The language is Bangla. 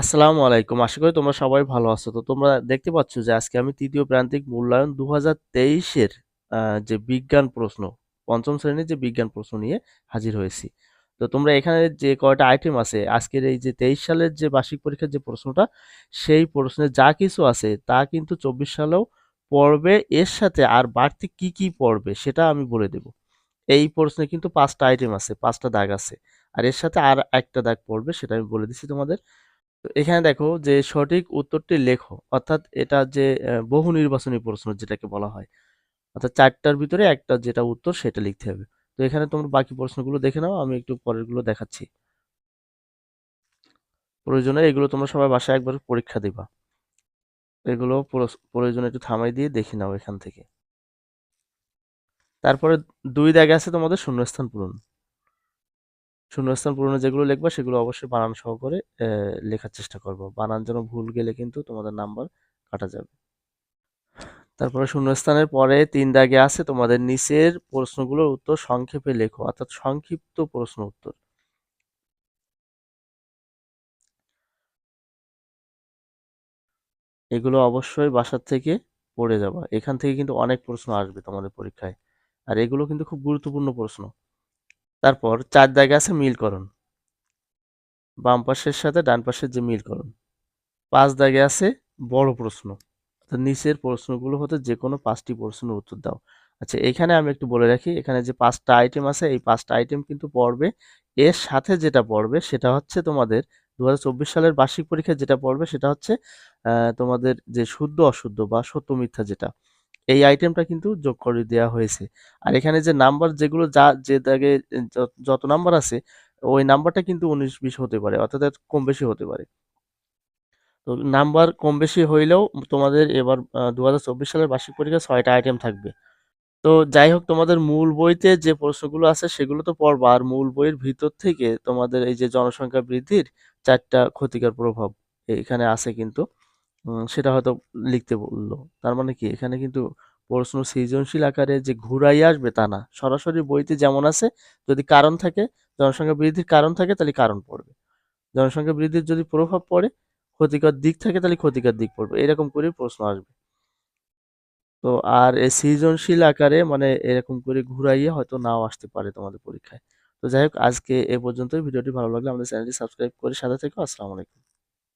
আসসালামু আলাইকুম। আশা করি তোমরা সবাই ভালো আছো। তো তোমরা দেখতে পাচ্ছ যে আজকে আমি তৃতীয় প্রান্তিক মূল্যায়ন ২০২৩ এর আ যে বিজ্ঞান প্রশ্ন, পঞ্চম শ্রেণির যে বিজ্ঞান প্রশ্ন নিয়ে হাজির হয়েছি। তো তোমরা এখানে যে কয়টা আইটেম আছে, আজকের এই যে ২৩ সালের যে বার্ষিক পরীক্ষার যে প্রশ্নটা, সেই প্রশ্নে যা কিছু আছে তা কিন্তু ২৪ সালেও পড়বে। এর সাথে আর বাড়তি কি, কি পড়বে সেটা আমি বলে দেব। এই প্রশ্নে কিন্তু পাঁচটা আইটেম আছে, পাঁচটা দাগ আছে। আর এর সাথে আর একটা দাগ পড়বে সেটা আমি বলে দিচ্ছি তোমাদের। এখানে দেখো যে সঠিক উত্তরটি লেখো। অর্থাৎ এটা যে বহু নির্বাচনী প্রশ্ন যেটাকে বলা হয়। অর্থাৎ চারটার ভিতরে একটা যেটা উত্তর সেটা লিখতে হবে। তো এখানে তোমরা বাকি প্রশ্নগুলো দেখে নাও, আমি একটু পরেরগুলো দেখাচ্ছি। প্রয়োজনে এগুলো তোমরা সবাই বাসায় একবার পরীক্ষা দিবা। এগুলো প্রয়োজনে একটু থামাই দিয়ে দেখে নাও এখান থেকে। তারপরে দুই দাগে আছে তোমাদের শূন্যস্থান পূরণ। শূন্যস্থান পূরণে যেগুলো লিখবা, সেগুলো অবশ্যই বানান সহকারে লেখার চেষ্টা করব। বানান যেন ভুল গেলে কিন্তু তোমাদের নাম্বার কাটা যাবে। তারপরে শূন্যস্থানের পরে তিন দাগে আছে তোমাদের নিচের প্রশ্নগুলোর উত্তর সংক্ষেপে লেখো, অর্থাৎ সংক্ষিপ্ত প্রশ্ন উত্তর। এগুলো অবশ্যই বাসার থেকে পড়ে যাবা। এখান থেকে কিন্তু অনেক প্রশ্ন আসবে তোমাদের পরীক্ষায়। আর এগুলো কিন্তু খুব গুরুত্বপূর্ণ প্রশ্ন। তারপর চার দাগে আছে মিল মিলকরণ বাম পাশের সাথে ডান পাশের যে মিল মিলকরণ পাঁচ দাগে আছে বড় প্রশ্ন। নিচের প্রশ্নগুলো হতে যে কোনো পাঁচটি প্রশ্নের উত্তর দাও। আচ্ছা এখানে আমি একটু বলে রাখি, এখানে যে পাঁচটা আইটেম আছে, এই পাঁচটা আইটেম কিন্তু পড়বে। এর সাথে যেটা পড়বে সেটা হচ্ছে তোমাদের দু হাজার চব্বিশ সালের বার্ষিক পরীক্ষায় যেটা পড়বে সেটা হচ্ছে তোমাদের যে শুদ্ধ অশুদ্ধ বা সত্য মিথ্যা যেটা এই আইটেমটা কিন্তু যোগ করে দেওয়া হয়েছে। আর এখানে যে নাম্বার যেগুলো যা, যে দাগে যত নাম্বার আছে, ওই নাম্বারটা কিন্তু উনিশ, বিশ হতে পারে, অর্থাৎ কম বেশি হতে পারে। তো নাম্বার কম বেশি হইলেও তোমাদের এবার দু হাজার চব্বিশ সালের বার্ষিক পরীক্ষায় ছয়টা আইটেম থাকবে। তো যাই হোক, তোমাদের মূল বইতে যে প্রশ্নগুলো আছে, সেগুলো তো পড়বা। আর মূল বইয়ের ভিতর থেকে তোমাদের এই যে জনসংখ্যা বৃদ্ধির চারটা ক্ষতিকর প্রভাব এখানে আছে কিন্তু। সেটা হয়তো লিখতে বলল। তার মানে কি? এখানে কিন্তু প্রশ্ন সৃজনশীল আকারে যে ঘুরাই আসবে তা না। সরাসরি বইতে যেমন আছে, যদি কারণ থাকে, জনসংখ্যা বৃদ্ধির কারণ থাকে, তাহলে কারণ পড়বে। জনসংখ্যা বৃদ্ধির যদি প্রভাব পড়ে, ক্ষতিকর দিক থাকে, তাহলে ক্ষতিকর দিক পড়বে। এরকম করে প্রশ্ন আসবে। তো আর এই সৃজনশীল আকারে মানে এরকম করে ঘুরাইয়ে হয়তো নাও আসতে পারে তোমাদের পরীক্ষায়। তো যাই হোক, আজকে এ পর্যন্তই। ভিডিওটি ভালো লাগলে আমাদের চ্যানেলটি সাবস্ক্রাইব করে সাথে থেকো। আসসালামু আলাইকুম।